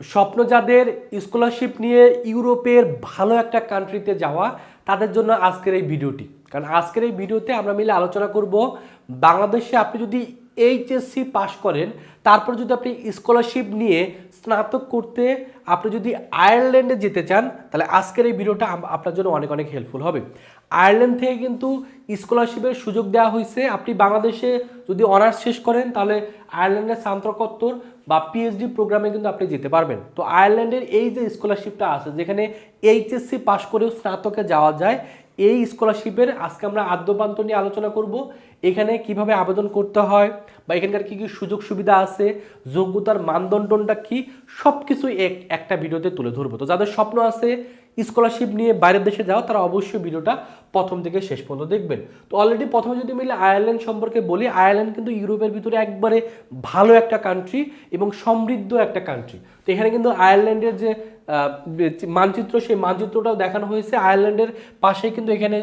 স্বপ্ন যাদের স্কলারশিপ নিয়ে ইউরোপের ভালো একটা কান্ট্রিতে যাওয়া তাদের জন্য আজকের এই ভিডিওটি কারণ আজকের এই ভিডিওতে আমরা মিলে আলোচনা করব বাংলাদেশে আপনি যদি এইচএসসি পাশ করেন, তারপর যদি আপনি স্কলারশিপ নিয়ে স্নাতক করতে আপনি যদি আয়ারল্যান্ডে যেতে চান, তাহলে আজকের এই ভিডিওটা আপনার জন্য অনেক অনেক হেল্পফুল হবে। আয়ারল্যান্ড থেকে কিন্তু স্কলারশিপের সুযোগ দেওয়া হয়েছে। আপনি বাংলাদেশে যদি অনার্স শেষ করেন, তাহলে আয়ারল্যান্ডের স্নাতকোত্তর বা পিএইচডি প্রোগ্রামে কিন্তু আপনি যেতে পারবেন। তো আয়ারল্যান্ডের এই যে স্কলারশিপটা আছে, যেখানে এইচএসসি পাশ করেও স্নাতকে যাওয়া যায় এই স্কলারশিপের আজকে আমরা আদ্যপান্ত নিয়ে আলোচনা করব। এখানে কীভাবে আবেদন করতে হয় বা এখানকার কী কী সুযোগ সুবিধা আছে, যোগ্যতার মানদণ্ডটা কি সব কিছুই এক, একটা ভিডিওতে তুলে ধরবো। তো যাদের স্বপ্ন আছে স্কলারশিপ নিয়ে বাইরের দেশে যাও, তারা অবশ্যই ভিডিওটা প্রথম থেকে শেষ পর্যন্ত দেখবেন। তো অলরেডি প্রথমে যদি মিলে আয়ারল্যান্ড সম্পর্কে বলি, আয়ারল্যান্ড কিন্তু ইউরোপের ভিতরে একবারে ভালো একটা কান্ট্রি এবং সমৃদ্ধ একটা কান্ট্রি তো এখানে কিন্তু আয়ারল্যান্ডের যে মানচিত্র, সেই মানচিত্রটাও দেখানো হয়েছে। আয়ারল্যান্ডের পাশে কিন্তু এখানে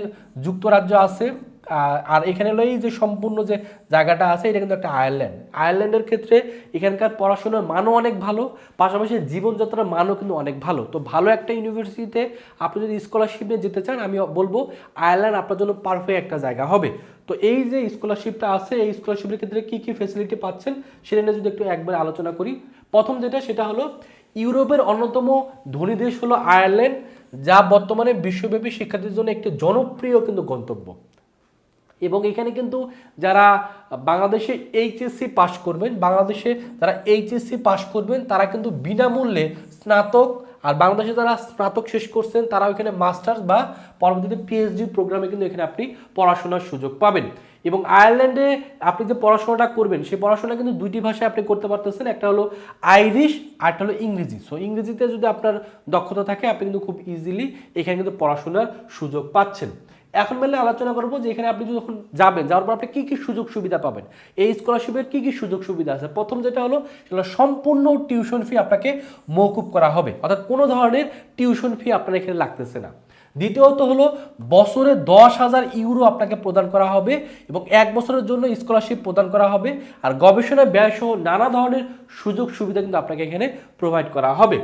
যুক্তরাজ্য আছে। আর- এখানে হলো এই যে সম্পূর্ণ যে জায়গাটা আছে, এটা কিন্তু একটা আয়ারল্যান্ড। আয়ারল্যান্ডের ক্ষেত্রে এখানকার পড়াশোনার মানও অনেক ভালো, পাশাপাশি জীবনযাত্রার মানও কিন্তু অনেক ভালো। তো ভালো একটা ইউনিভার্সিটিতে আপনি যদি স্কলারশিপ নিয়ে যেতে চান, আমি বলব আয়ারল্যান্ড আপনার জন্য পারফেক্ট একটা জায়গা হবে। তো এই যে স্কলারশিপটা আছে, এই স্কলারশিপের ক্ষেত্রে কী কী ফেসিলিটি পাচ্ছেন, সেটা নিয়ে যদি একটু একবার আলোচনা করি। প্রথম যেটা, সেটা হলো ইউরোপের অন্যতম ধনী দেশ হলো আয়ারল্যান্ড, যা বর্তমানে বিশ্বব্যাপী শিক্ষার্থীর জন্য একটি জনপ্রিয় কিন্তু গন্তব্য। এবং এখানে কিন্তু যারা বাংলাদেশে এইচএসসি পাশ করবেন, বাংলাদেশে যারা এইচএসসি পাশ করবেন, তারা কিন্তু বিনামূল্যে স্নাতক আর বাংলাদেশে যারা স্নাতক শেষ করছেন তারা এখানে মাস্টার্স বা পরবর্তীতে পিএইচডি প্রোগ্রামে কিন্তু এখানে আপনি পড়াশোনার সুযোগ পাবেন। এবং আয়ারল্যান্ডে আপনি যে পড়াশোনাটা করবেন, সেই পড়াশোনা কিন্তু দুইটি ভাষায় আপনি করতে পারতেছেন, একটা হলো আইরিশ আর একটা হলো ইংরেজি। সো ইংরেজিতে যদি আপনার দক্ষতা থাকে, আপনি কিন্তু খুব ইজিলি এখানে কিন্তু পড়াশোনার সুযোগ পাচ্ছেন। এখন মেলে আলোচনা করব যে এখানে আপনি যখন যাবেন, যাওয়ার পর আপনি কী কী সুযোগ সুবিধা পাবেন? এই স্কলারশিপের কী কী সুযোগ সুবিধা আছে? প্রথম যেটা হলো, সেটা সম্পূর্ণ টিউশন ফি আপনাকে মৌকুব করা হবে। অর্থাৎ কোনো ধরনের টিউশন ফি আপনার এখানে লাগতেছে না। দ্বিতীয়ত হলো, বছরে দশ হাজার ইউরো আপনাকে প্রদান করা হবে এবং এক বছরের জন্য স্কলারশিপ প্রদান করা হবে। আর গবেষণা ব্যয় সহ নানা ধরনের সুযোগ সুবিধা কিন্তু আপনাকে এখানে প্রোভাইড করা হবে।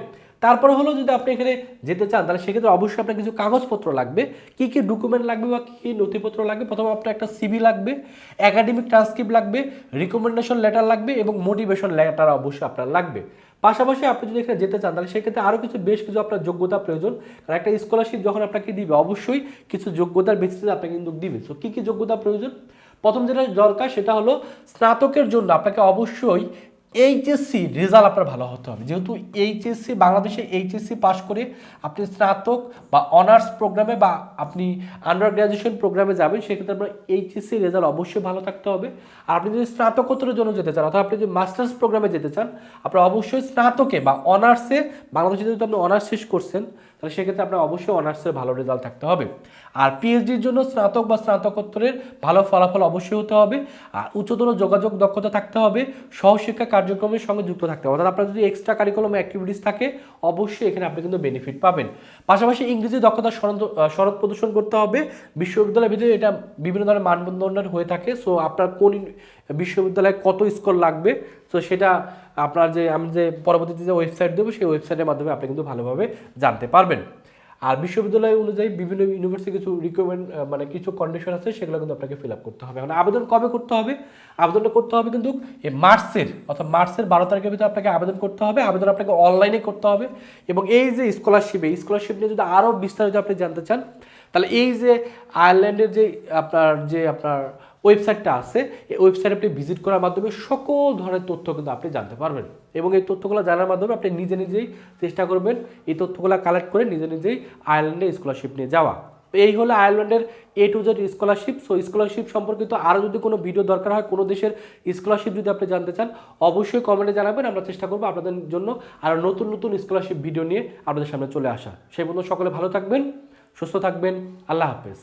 তারপরে হলো যদি আপনি এখানে যেতে চান, তাহলে সেক্ষেত্রে অবশ্যই আপনার কিছু কাগজপত্র লাগবে। কি কি ডকুমেন্ট লাগবে বা কী কী নথিপত্র লাগবে? প্রথমে আপনার একটা সিভি লাগবে একাডেমিক ট্রান্সক্রিপ্ট লাগবে রিকমেন্ডেশন লেটার লাগবে এবং মোটিভেশন লেটার অবশ্যই আপনার লাগবে। পাশাপাশি আপনি যদি এখানে যেতে চান, তাহলে সেক্ষেত্রে আরও কিছু, বেশ কিছু আপনার যোগ্যতা প্রয়োজন। কারণ একটা স্কলারশিপ যখন আপনাকে দিবে, অবশ্যই কিছু যোগ্যতার ভিত্তিতে আপনাকে কিন্তু দিবে সো কী কী যোগ্যতা প্রয়োজন? প্রথম যেটা দরকার, সেটা হলো স্নাতকের জন্য আপনাকে অবশ্যই এইচএসসি রেজাল্ট আপনার ভালো হতে হবে। যেহেতু এইচএসসি বাংলাদেশে এইচএসসি পাশ করে আপনি স্নাতক বা অনার্স প্রোগ্রামে বা আপনি আন্ডার গ্র্যাজুয়েশন প্রোগ্রামে যাবেন, সেক্ষেত্রে আপনার এইচএসসি রেজাল্ট অবশ্যই ভালো থাকতে হবে। আর আপনি যদি স্নাতকোত্তরের জন্য যেতে চান, অথবা আপনি যদি মাস্টার্স প্রোগ্রামে যেতে চান, আপনার অবশ্যই স্নাতকে বা অনার্সে বাংলাদেশে যদি আপনি অনার্স শেষ করছেন তাহলে সেক্ষেত্রে আপনার অবশ্যই অনার্সের ভালো রেজাল্ট থাকতে হবে। আর পিএইচডির জন্য স্নাতক বা স্নাতকোত্তরের ভালো ফলাফল অবশ্যই হতে হবে। আর উচ্চতর যোগাযোগ দক্ষতা থাকতে হবে। সহশিক্ষা কার্যক্রমের সঙ্গে যুক্ত থাকতে হবে। অর্থাৎ আপনার যদি এক্সট্রা কারিকুলাম অ্যাক্টিভিটিস থাকে, অবশ্যই এখানে আপনি কিন্তু বেনিফিট পাবেন। পাশাপাশি ইংরেজি দক্ষতা শরৎ প্রদর্শন করতে হবে। বিশ্ববিদ্যালয়ের ভিতরে এটা বিভিন্ন ধরনের মানদণ্ডের হয়ে থাকে। সো আপনার কোন বিশ্ববিদ্যালয়ে কত স্কোর লাগবে? তো সেটা আপনার যে, আমি যে পরবর্তীতে যে ওয়েবসাইট দেবো, সেই ওয়েবসাইটের মাধ্যমে আপনি কিন্তু ভালোভাবে জানতে পারবেন। আর বিশ্ববিদ্যালয় অনুযায়ী বিভিন্ন ইউনিভার্সিটি কিছু রিকমেন্ড মানে কিছু কন্ডিশন আছে, সেগুলো কিন্তু আপনাকে ফিল আপ করতে হবে। মানে আবেদন কবে করতে হবে? আবেদনটা করতে হবে কিন্তু মার্চের, অর্থাৎ মার্চের বারো তারিখের ভিতরে আপনাকে আবেদন করতে হবে। আবেদন আপনাকে অনলাইনে করতে হবে। এবং এই যে স্কলারশিপে স্কলারশিপ নিয়ে যদি আরও বিস্তারিত আপনি জানতে চান, তাহলে এই যে আয়ারল্যান্ডের যে আপনার যে আপনার ওয়েবসাইটটা আছে, এই ওয়েবসাইট আপনি ভিজিট করার মাধ্যমে সকল ধরনের তথ্য কিন্তু আপনি জানতে পারবেন। এবং এই তথ্যগুলো জানার মাধ্যমে আপনি নিজে নিজেই চেষ্টা করবেন এই তথ্যগুলো কালেক্ট করে নিজে নিজেই আয়ারল্যান্ডে স্কলারশিপ নিয়ে যাওয়া। এই হলো আয়ারল্যান্ডের A to Z scholarship so scholarship সম্পর্কিত আরও যদি কোনো ভিডিও দরকার হয় কোনো দেশের স্কলারশিপ যদি আপনি জানতে চান, অবশ্যই কমেন্টে জানাবেন। আমরা চেষ্টা করব আপনাদের জন্য আরও নতুন নতুন স্কলারশিপ ভিডিও নিয়ে আপনাদের সামনে চলে আসা। সেই পর্যন্ত সকলে ভালো থাকবেন, সুস্থ থাকবেন। আল্লাহ হাফেজ।